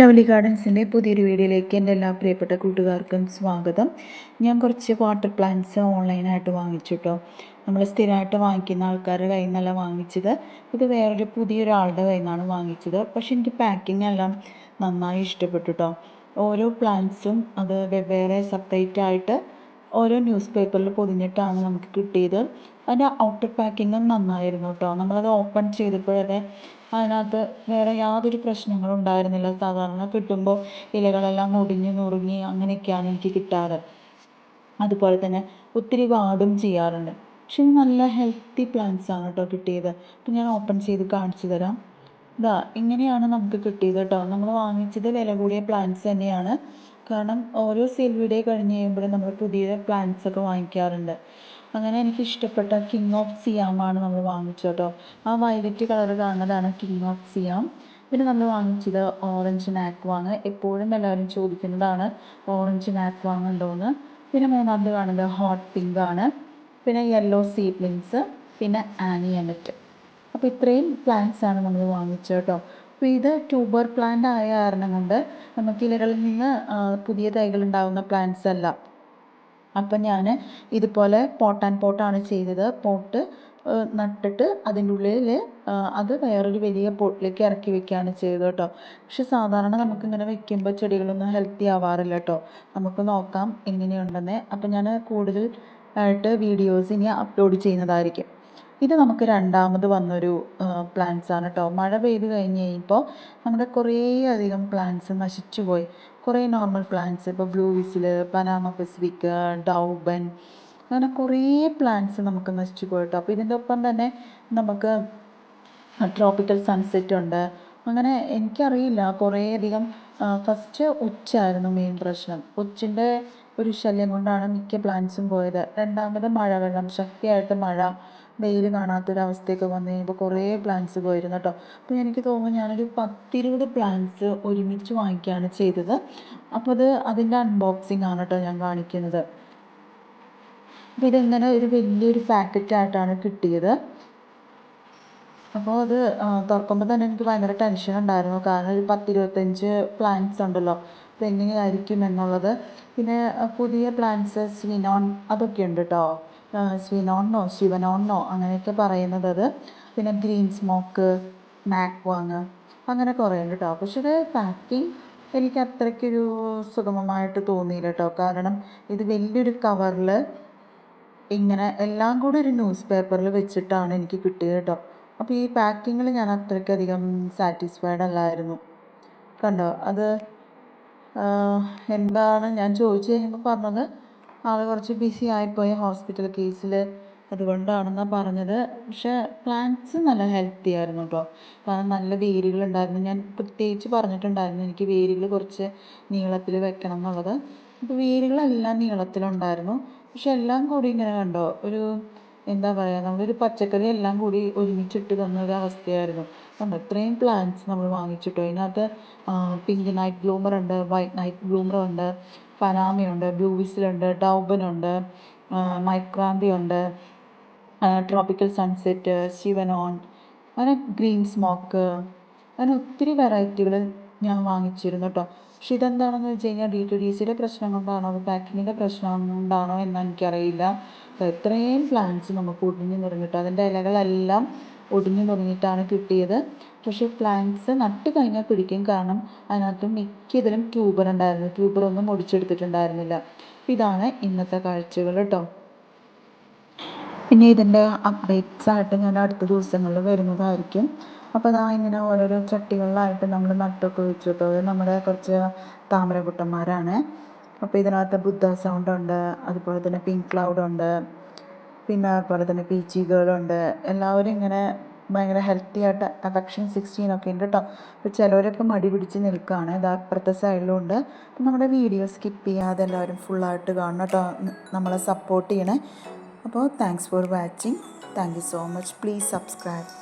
Lovely ഗാർഡൻസിന്റെ പുതിയൊരു വീഡിയോയിലേക്ക് എന്റെ എല്ലാ പ്രിയപ്പെട്ട കൂട്ടുകാർക്കും സ്വാഗതം. ഞാൻ കുറച്ച് വാട്ടർ പ്ലാന്റ്സ് ഓൺലൈനായിട്ട് വാങ്ങിച്ചു കേട്ടോ നമ്മൾ സ്ഥിരമായിട്ട് വാങ്ങിക്കുന്ന ആൾക്കാരുടെ കയ്യിൽ നിന്നല്ല വാങ്ങിച്ചത്. ഇത് വേറൊരു പുതിയൊരാളുടെ കയ്യിൽ നിന്നാണ് വാങ്ങിച്ചത്. പക്ഷേ എനിക്ക് പാക്കിംഗ് എല്ലാം നന്നായി ഇഷ്ടപ്പെട്ടു കേട്ടോ ഓരോ പ്ലാന്റ്സും അത് വെവ്വേറെ സെപ്പറേറ്റ് ആയിട്ട് ഓരോ ന്യൂസ് പേപ്പറിൽ പൊതിഞ്ഞിട്ടാണ് നമുക്ക് കിട്ടിയത്. അതിന്റെ ഔട്ടർ പാക്കിങ്ങും നന്നായിരുന്നു കേട്ടോ. നമ്മളത് ഓപ്പൺ ചെയ്തപ്പോഴത് അതിനകത്ത് വേറെ യാതൊരു പ്രശ്നങ്ങളും ഉണ്ടായിരുന്നില്ല. സാധാരണ കിട്ടുമ്പോൾ ഇലകളെല്ലാം ഒടിഞ്ഞ് നുറുങ്ങി അങ്ങനെയൊക്കെയാണ് എനിക്ക് കിട്ടാറ്. അതുപോലെ തന്നെ ഒത്തിരി വാടും ചെയ്യാറുണ്ട്. പക്ഷെ നല്ല ഹെൽത്തി പ്ലാന്റ്സ് ആണ് കേട്ടോ കിട്ടിയത്. അപ്പം ഞാൻ ഓപ്പൺ ചെയ്ത് കാണിച്ചു തരാം. ഇതാ ഇങ്ങനെയാണ് നമുക്ക് കിട്ടിയത് കേട്ടോ. നമ്മൾ വാങ്ങിച്ചത് വില കൂടിയ പ്ലാന്റ്സ് തന്നെയാണ്. കാരണം ഓരോ സെയിൽ വീഡിയോ കഴിഞ്ഞ് കഴിയുമ്പോഴും നമ്മൾ പുതിയ പ്ലാന്റ്സ് ഒക്കെ വാങ്ങിക്കാറുണ്ട്. അങ്ങനെ എനിക്ക് ഇഷ്ടപ്പെട്ട കിങ് ഓഫ് സിയാമാണ് നമ്മൾ വാങ്ങിച്ചത്. കേട്ടോ ആ വയലറ്റ് കളർ കാണുന്നതാണ് കിങ് ഓഫ് സിയാം പിന്നെ നമ്മൾ വാങ്ങിച്ചത് ഓറഞ്ച് നാക്വാങ് എപ്പോഴും എല്ലാവരും ചോദിക്കുന്നതാണ് ഓറഞ്ച് നാക്വാങ് ഉണ്ടോയെന്ന് പിന്നെ മൂന്നാമത് കാണുന്നത് ഹോട്ട് പിങ്ക് ആണ്. പിന്നെ യെല്ലോ സീപ്ലിങ്സ് പിന്നെ ആനിയനറ്റ് അപ്പോൾ ഇത്രയും പ്ലാന്റ്സ് ആണ് നമ്മൾ വാങ്ങിച്ചത് കേട്ടോ. അപ്പോൾ ഇത് ട്യൂബർ പ്ലാന്റ് ആയ കാരണം കൊണ്ട് നമുക്ക് ഇലകളിൽ നിന്ന് പുതിയ തൈകൾ ഉണ്ടാകുന്ന പ്ലാന്റ്സ് അല്ല. അപ്പം ഞാൻ ഇതുപോലെ പോട്ട് ആൻഡ് പോട്ടാണ് ചെയ്തത്. പോട്ട് നട്ടിട്ട് അതിന്റെ ഉള്ളിൽ അത് വേറൊരു വലിയ പോട്ടിലേക്ക് ഇറക്കി വെക്കുകയാണ് ചെയ്തത് കേട്ടോ. പക്ഷെ സാധാരണ നമുക്കിങ്ങനെ വെക്കുമ്പോൾ ചെടികളൊന്നും ഹെൽത്തി ആവാറില്ല കേട്ടോ. നമുക്ക് നോക്കാം എങ്ങനെയുണ്ടെന്ന്. അപ്പം ഞാൻ കൂടുതൽ ആയിട്ട് വീഡിയോസ് ഇനി അപ്ലോഡ് ചെയ്യുന്നതായിരിക്കും. ഇത് നമുക്ക് രണ്ടാമത് വന്നൊരു പ്ലാന്റ്സ് ആണ് കേട്ടോ മഴ പെയ്ത് കഴിഞ്ഞ് കഴിയുമ്പോൾ നമ്മുടെ കുറേ അധികം പ്ലാന്റ്സ് നശിച്ചു പോയി. കുറേ നോർമൽ പ്ലാന്റ്സ് ഇപ്പോൾ ബ്ലൂ വിസിൽ പനാമ പസിഫിക് ഡൗബൻ അങ്ങനെ കുറേ പ്ലാന്റ്സ് നമുക്ക് നശിച്ചു പോയി കേട്ടോ അപ്പോൾ ഇതിന്റെ ഒപ്പം തന്നെ നമുക്ക് ട്രോപ്പിക്കൽ സൺസെറ്റ് ഉണ്ട്. അങ്ങനെ എനിക്കറിയില്ല കുറേ അധികം ഫസ്റ്റ് ഉച്ചായിരുന്നു മെയിൻ പ്രശ്നം. ഉച്ചിന്റെ ഒരു ശല്യം കൊണ്ടാണ് മിക്ക പ്ലാന്റ്സും പോയത്. രണ്ടാമത് മഴവെള്ളം ശക്തിയായിട്ട് മഴ. വെയിൽ കാണാത്തൊരവസ്ഥയൊക്കെ വന്നു കഴിയുമ്പോൾ കുറേ പ്ലാന്റ്സ് പോയിരുന്നു കേട്ടോ അപ്പോൾ എനിക്ക് തോന്നുന്നു ഞാനൊരു പത്തിരുപത് പ്ലാന്റ്സ് ഒരുമിച്ച് വാങ്ങിക്കുകയാണ് ചെയ്തത്. അപ്പോൾ അത് അതിന്റെ അൺബോക്സിംഗ് ആണ് കേട്ടോ ഞാൻ കാണിക്കുന്നത്. അപ്പോൾ ഇതിങ്ങനെ ഒരു വലിയൊരു പാക്കറ്റായിട്ടാണ് കിട്ടിയത്. അപ്പോൾ അത് തുറക്കുമ്പോൾ തന്നെ എനിക്ക് ഭയങ്കര ടെൻഷൻ ഉണ്ടായിരുന്നു. കാരണം ഒരു പത്തിരുപത്തഞ്ച് പ്ലാന്റ്സ് ഉണ്ടല്ലോ. അപ്പോൾ എങ്ങനെയായിരിക്കും എന്നുള്ളത്. പിന്നെ പുതിയ പ്ലാന്റ്സ് സിനോൺ അതൊക്കെ ഉണ്ട് കേട്ടോ സ്വിനോണെന്നോ ശിവനോണെന്നോ അങ്ങനെയൊക്കെ പറയുന്നത്. അത് പിന്നെ ഗ്രീൻ സ്മോക്ക് മാക് വാങ് അങ്ങനെ കുറേ ഉണ്ട് കേട്ടോ പക്ഷേ ഇത് പാക്കിങ് എനിക്ക് അത്രയ്ക്കൊരു സുഗമമായിട്ട് തോന്നിയില്ല കേട്ടോ കാരണം ഇത് വലിയൊരു കവറിൽ ഇങ്ങനെ എല്ലാം കൂടി ഒരു ന്യൂസ് പേപ്പറിൽ വെച്ചിട്ടാണ് എനിക്ക് കിട്ടിയത് കേട്ടോ അപ്പോൾ ഈ പാക്കിങ്ങിൽ ഞാൻ അത്രയ്ക്കധികം സാറ്റിസ്ഫൈഡ് അല്ലായിരുന്നു. കണ്ടോ? അത് എന്താണ് ഞാൻ ചോദിച്ചു കഴിയുമ്പോൾ പറഞ്ഞത് ആൾ കുറച്ച് ബിസി ആയിപ്പോയി ഹോസ്പിറ്റൽ കേസിൽ അതുകൊണ്ടാണെന്നാണ് പറഞ്ഞത്. പക്ഷേ പ്ലാന്റ്സ് നല്ല ഹെൽത്തി ആയിരുന്നു കേട്ടോ കാരണം നല്ല വേരുകളുണ്ടായിരുന്നു. ഞാൻ പ്രത്യേകിച്ച് പറഞ്ഞിട്ടുണ്ടായിരുന്നു എനിക്ക് വേരുകൾ കുറച്ച് നീളത്തിൽ വെക്കണം എന്നുള്ളത്. അപ്പോൾ വേരുകളെല്ലാം നീളത്തിലുണ്ടായിരുന്നു. പക്ഷെ എല്ലാം കൂടി ഇങ്ങനെ കണ്ടോ? ഒരു എന്താ പറയുക നമ്മളൊരു പച്ചക്കറി എല്ലാം കൂടി ഒരുമിച്ചിട്ട് തന്ന ഒരു അവസ്ഥയായിരുന്നു കണ്ടോ ഇത്രയും പ്ലാന്റ്സ് നമ്മൾ വാങ്ങിച്ചിട്ടു. ഇതിനകത്ത് പിങ്ക് നൈറ്റ് ബ്ലൂമർ ഉണ്ട് വൈറ്റ് നൈറ്റ് ബ്ലൂമർ ഉണ്ട് പനാമയുണ്ട് ബ്ലൂ വിസിലുണ്ട് ഡൗബനുണ്ട് മൈക്രാന്തി ഉണ്ട് ട്രോപ്പിക്കൽ സൺസെറ്റ് ശിവനോൺ അങ്ങനെ ഗ്രീൻ സ്മോക്ക് അങ്ങനെ ഒത്തിരി വെറൈറ്റികൾ ഞാൻ വാങ്ങിച്ചിരുന്നു കേട്ടോ പക്ഷെ ഇതെന്താണെന്ന് വെച്ച് കഴിഞ്ഞാൽ ഡി ടി ഡി സിയുടെ പ്രശ്നം കൊണ്ടാണോ അത് പാക്കിങ്ങിന്റെ പ്രശ്നം കൊണ്ടാണോ എന്ന് എനിക്കറിയില്ല. ഇത്രയും പ്ലാന്റ്സ് നമുക്ക് ഒടിഞ്ഞു നിറഞ്ഞിട്ട് അതിന്റെ ഇലകളെല്ലാം ഒടിഞ്ഞു തുടങ്ങിയിട്ടാണ് കിട്ടിയത്. പക്ഷേ പ്ലാന്റ്സ് നട്ടു കഴിഞ്ഞാൽ പിടിക്കും. കാരണം അതിനകത്ത് മിക്കതിലും ട്യൂബർ ഉണ്ടായിരുന്നു. ട്യൂബറൊന്നും ഒടിച്ചെടുത്തിട്ടുണ്ടായിരുന്നില്ല ഇതാണ് ഇന്നത്തെ കാഴ്ചകൾ കേട്ടോ പിന്നെ ഇതിന്റെ അപ്ഡേറ്റ്സ് ആയിട്ട് ഞാൻ അടുത്ത ദിവസങ്ങളിൽ വരുന്നതായിരിക്കും. അപ്പോൾ ഇതാ ഇങ്ങനെ ഓരോരോ ചട്ടികളിലായിട്ട് നമ്മൾ നട്ടൊക്കെ വെച്ചു. കേട്ടോ അത് നമ്മുടെ കുറച്ച് താമരക്കുട്ടന്മാരാണ്. അപ്പോൾ ഇതിനകത്ത് ബുദ്ധ സൗണ്ട് ഉണ്ട്. അതുപോലെ തന്നെ പിങ്ക് ക്ലൗഡ് ഉണ്ട്. പിന്നെ അതുപോലെ തന്നെ പീച്ചി ഗേളുണ്ട്. എല്ലാവരും ഇങ്ങനെ ഭയങ്കര ഹെൽത്തി ആയിട്ട് അഫക്ഷൻ സിക്സ്റ്റീൻ ഒക്കെ ഉണ്ട് കേട്ടോ അപ്പോൾ ചിലവരൊക്കെ മടി പിടിച്ച് നിൽക്കുകയാണ്. ഇതാ അപ്പുറത്തെ സൈഡിലും ഉണ്ട്. അപ്പോൾ നമ്മുടെ വീഡിയോ സ്കിപ്പ് ചെയ്യാതെ എല്ലാവരും ഫുള്ളായിട്ട് കാണണം കേട്ടോ നമ്മളെ സപ്പോർട്ട് ചെയ്യണേ. അപ്പോൾ thanks for watching thank you so much please subscribe